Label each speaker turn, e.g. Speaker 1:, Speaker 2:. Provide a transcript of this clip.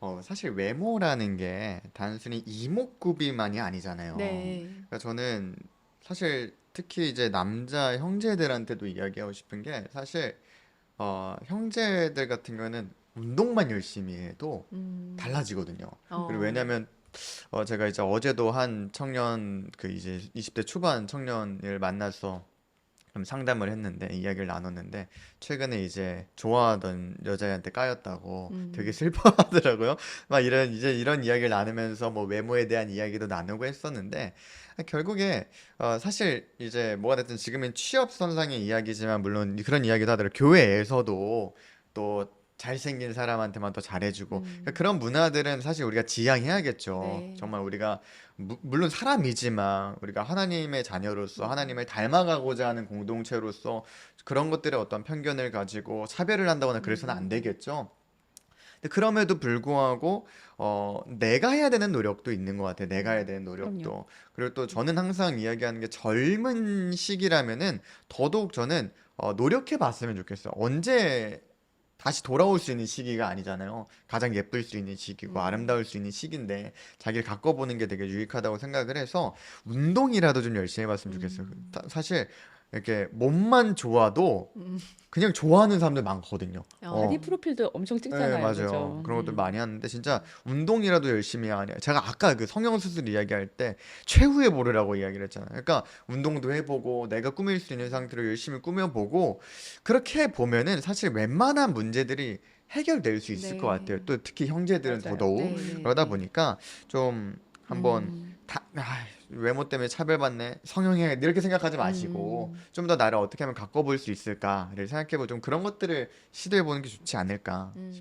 Speaker 1: 어, 사실 외모라는 게 단순히 이목구비만이 아니잖아요.
Speaker 2: 네.
Speaker 1: 그러니까 저는 사실 특히 이제 남자 형제들한테도 이야기하고 싶은 게 사실 어, 형제들 같은 경우는 운동만 열심히 해도
Speaker 2: 음.
Speaker 1: 달라지거든요.
Speaker 2: 어.
Speaker 1: 그리고 왜냐면 어, 제가 이제 어제도 한 청년 그 이제 20대 초반 청년을 만나서 좀 상담을 했는데 이야기를 나눴는데 최근에 이제 좋아하던 여자애한테 까였다고
Speaker 2: 음.
Speaker 1: 되게 슬퍼하더라고요. 막 이런 이제 이런 이야기를 나누면서 뭐 외모에 대한 이야기도 나누고 했었는데 결국에 어, 사실 이제 뭐가 됐든 지금은 취업 선상의 이야기지만 물론 그런 이야기도 하더라고요. 교회에서도 또 잘생긴 사람한테만 더 잘해주고 그러니까
Speaker 2: 음.
Speaker 1: 그런 문화들은 사실 우리가 지양해야겠죠.
Speaker 2: 네.
Speaker 1: 정말 우리가 무- 물론 사람이지만 우리가 하나님의 자녀로서 하나님을 닮아가고자 하는 공동체로서 그런 것들에 어떤 편견을 가지고 차별을 한다거나 그래서는 안
Speaker 2: 음.
Speaker 1: 되겠죠. 근데 그럼에도 불구하고 어 내가 해야 되는 노력도 있는 것 같아요. 내가 해야 되는 노력도.
Speaker 2: 그럼요.
Speaker 1: 그리고 또 저는 항상 이야기하는 게 젊은 시기라면은 더더욱 저는 어 노력해 봤으면 좋겠어요. 언제 다시 돌아올 수 있는 시기가 아니잖아요. 가장 예쁠 수 있는 시기고
Speaker 2: 음.
Speaker 1: 아름다울 수 있는 시기인데 자기를 가꿔보는 게 되게 유익하다고 생각을 해서 운동이라도 좀 열심히 해봤으면 좋겠어요.
Speaker 2: 음.
Speaker 1: 다- 사실 이렇게 몸만 좋아도
Speaker 2: 음.
Speaker 1: 그냥 좋아하는 사람들 많거든요.
Speaker 2: 어.
Speaker 1: 어.
Speaker 3: 바디 프로필도 엄청
Speaker 1: 네,
Speaker 3: 찍잖아요.
Speaker 1: 맞아요.
Speaker 3: 그죠?
Speaker 1: 그런 것들
Speaker 3: 음.
Speaker 1: 많이 하는데 진짜 운동이라도 열심히 하냐. 제가 아까 그 성형 수술 이야기할 때 최후의 보루라고 이야기를 했잖아요. 그러니까 운동도 해보고 내가 꾸밀 수 있는 상태로 열심히 꾸며보고 그렇게 보면은 사실 웬만한 문제들이 해결될 수 있을
Speaker 2: 네.
Speaker 1: 것 같아요. 또 특히 형제들은. 더더욱
Speaker 2: 네, 네,
Speaker 1: 그러다
Speaker 2: 네.
Speaker 1: 보니까 좀 한번
Speaker 2: 음.
Speaker 1: 다, 아, 외모 때문에 차별받네 성형해 이렇게 생각하지 마시고
Speaker 2: 음.
Speaker 1: 좀 더 나를 어떻게 하면 가꿔볼 수 있을까를 생각해보고 좀 그런 것들을 시도해보는 게 좋지 않을까
Speaker 2: 음.